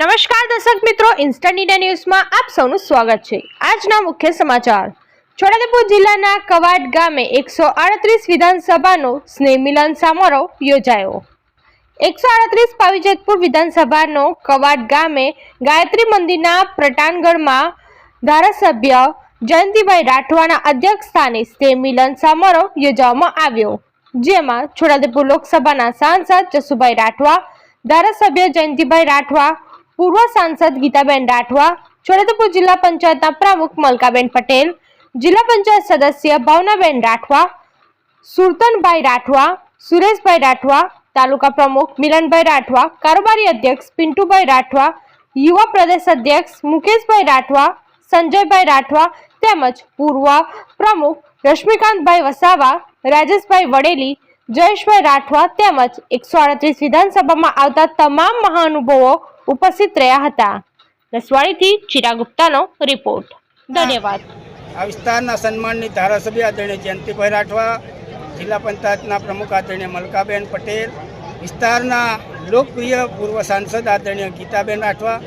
નમસ્કાર દર્શક મિત્રો ઇન્સ્ટન્ટ ઇન્ડિયા ન્યૂઝમાં આપ સૌનું સ્વાગત છે. આજના મુખ્ય સમાચાર. છોટાઉદેપુર જિલ્લાના કવાડ ગામે એકસો આડત્રીસ વિધાનસભાનો સ્નેહ મિલન સમારોહ યોજાયો. એકસો આડત્રીસ પાવીજેતપુર વિધાનસભાનો કવાડ ગામે ગાયત્રી મંદિરના પ્રટાનગઢમાં ધારાસભ્ય જયંતિભાઈ રાઠવાના અધ્યક્ષ સ્થાને સ્નેહ મિલન સમારોહ યોજવામાં આવ્યો. જેમાં છોટાઉદેપુર લોકસભાના સાંસદ જસુભાઈ રાઠવા, ધારાસભ્ય જયંતિભાઈ રાઠવા પૂર્વ સાંસદ ગીતાબેન રાઠવા, છોટાઉદેપુર જિલ્લા પંચાયતના પ્રમુખ મલકાબેન પટેલ, જિલ્લા પંચાયત સદસ્ય ભાવનાબેન રાઠવા, સુરતનભાઈ રાઠવા, સુરેશભાઈ રાઠવા, તાલુકા પ્રમુખ મિલનભાઈ રાઠવા, કારોબારી અધ્યક્ષ પિન્ટુભાઈ રાઠવા, યુવા પ્રદેશ અધ્યક્ષ મુકેશભાઈ રાઠવા, સંજયભાઈ રાઠવા તેમજ પૂર્વ પ્રમુખ રશ્મિકાંતભાઈ વસાવા, રાજેશભાઈ વડેલી જયેશભાઈ રાઠવા તેમજ એકસો આડત્રીસ વિધાનસભામાં આવતા તમામ મહાનુભાવો ઉપસ્થિત રહ્યા હતા. રસવાડીથી ચિરા ગુપ્તાનો રિપોર્ટ. ધન્યવાદ. આ વિસ્તારના સન્માનની ધારાસભ્ય આદરણીય જયંતિભાઈ રાઠવા જિલ્લા પંચાયતના પ્રમુખ આદરણીય મલકાબેન પટેલ વિસ્તારના લોકપ્રિય પૂર્વ સાંસદ આદરણીય ગીતાબેન રાઠવા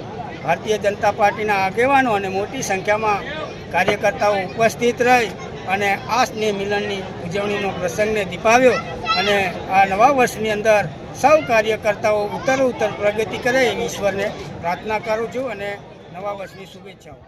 ભારતીય જનતા પાર્ટીના આગેવાનો અને મોટી સંખ્યામાં કાર્યકર્તાઓ ઉપસ્થિત રહી અને આ સ્નેહ મિલનની ઉજવણીનો પ્રસંગને દીપાવ્યો. અને આ નવા વર્ષની અંદર સૌ કાર્યકર્તાઓ ઉત્તર ઉત્તર પ્રગતિ કરે એવી ઈશ્વરને પ્રાર્થના કરું છું અને નવા વર્ષની શુભેચ્છાઓ.